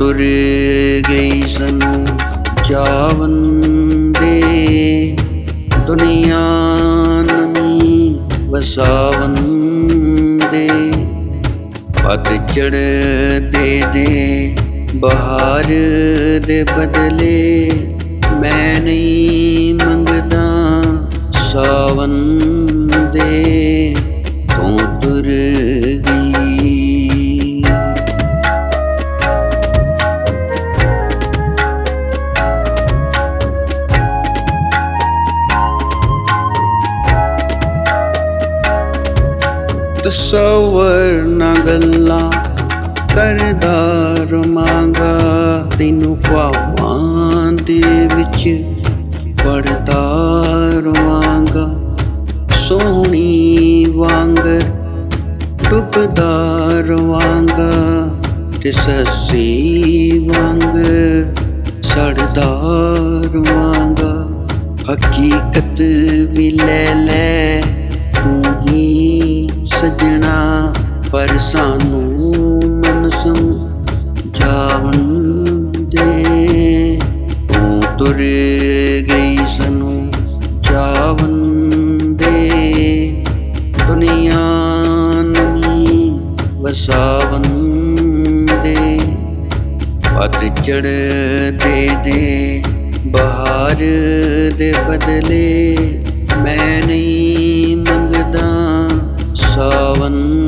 ਤੁਰ ਗਈ ਸਾਨੂੰ ਜਾਵਨ ਦੇ। ਦੁਨੀਆ ਨਵੀਂ ਵਸਾਵਨ ਦੇ। ਪਤਝੜ ਦੇ ਦੇ, ਬਹਾਰ ਦੇ ਬਦਲੇ। ਮੈਂ ਨਹੀਂ ਮੰਗਦਾ ਸਾਵਨ ਦੇ। ਤਸਵਰ ਗੱਲਾਂ ਕਰਦਾ ਰਮਾਂਗਾ, ਤੈਨੂੰ ਖਵਾਵਾਂ ਦੇ ਵਿੱਚ ਪੜਦਾ ਰਵਾਂਗਾ ਸੋਹਣੀ ਵਾਂਗਰ ਡੁੱਬਦਾ ਰਵਾਂਗਾ ਤੇ ਸੱਸੀ ਵਾਂਗਰ ਸੜਦਾ ਰਵਾਂਗਾ ਹਕੀਕਤ ਵੀ ਲੈ ਲੈ ਤੁਰ ਗਈ ਸਾਨੂੰ ਜਾਵਨ ਦੇ। ਦੁਨੀਆ ਨਵੀਂ ਵਸਾਵਨ ਦੇ। ਪਤਝੜ ਦੇ ਦੇ, ਬਹਾਰ ਦੇ ਬਦਲੇ ਮੈਂ ਨਹੀਂ ਮੰਗਦਾ ਸਾਵਨ।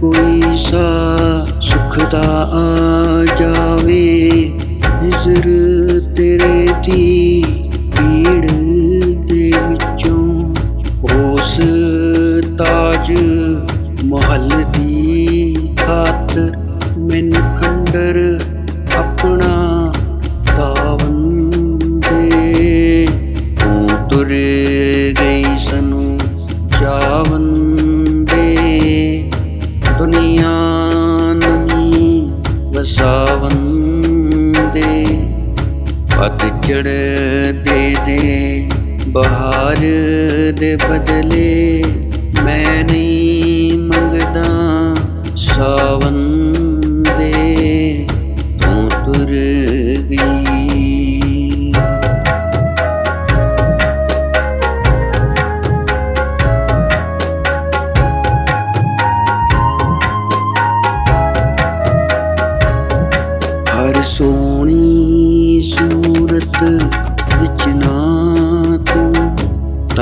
ਕੋਈ ਸਾ ਸੁਖ ਦਾ ਆ ਜਾਵੇ, ਨਜ਼ਰ ਤੇਰੇ ਦੀ ਭੀੜ ਦੇ ਵਿੱਚੋਂ। ਉਸ ਤਾਜ ਮਹਲ ਦੀ ਖਾਤਰ ਮੈਨੂੰ ਖੰਡਰ ਆਪਣਾ ਪਾਵਨ ਦੇ। ਤੂੰ ਤੁਰ ਗਈ ਸਾਨੂੰ ਜਾ ਦੇ। ਪਤਝੜ ਦੇ ਦੇ ਬਹਾਰ ਦੇ ਬਦਲੇ।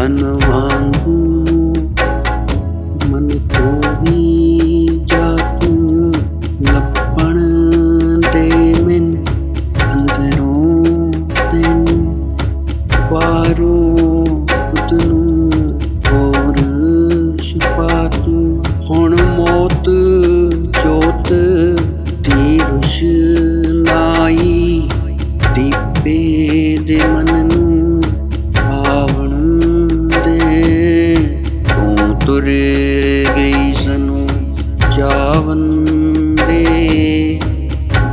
ਤਨ ਵਾਂਗੂ ਮਨ ਤੋਂ ਵੀ ਜਾ ਤੂੰ ਲੱਪਣ ਦੇ ਮੈਨ ਅੰਦਰੋਂ ਤੈਨੂੰ ਬਾਹਰੋਂ ਖੁਦ ਹੋਰ ਛੁਪਾ ਤੂੰ ਹੁਣ ਮੌਤ ਜੋਤ ਦੀ ਰੁਸ਼ਨਾਈ ਦੀਪੇ ਦੇ ਮਨ ਜਾਵਨ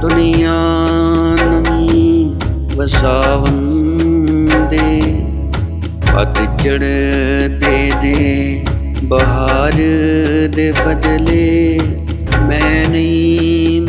ਦੁਨੀਆ ਨਵੀਂ ਵਸਾਵਨ ਦੇ ਪਤਝੜ ਦੇ ਦੇ ਬਹਾਰ ਦੇ ਬਦਲੇ ਮੈਂ ਨਹੀਂ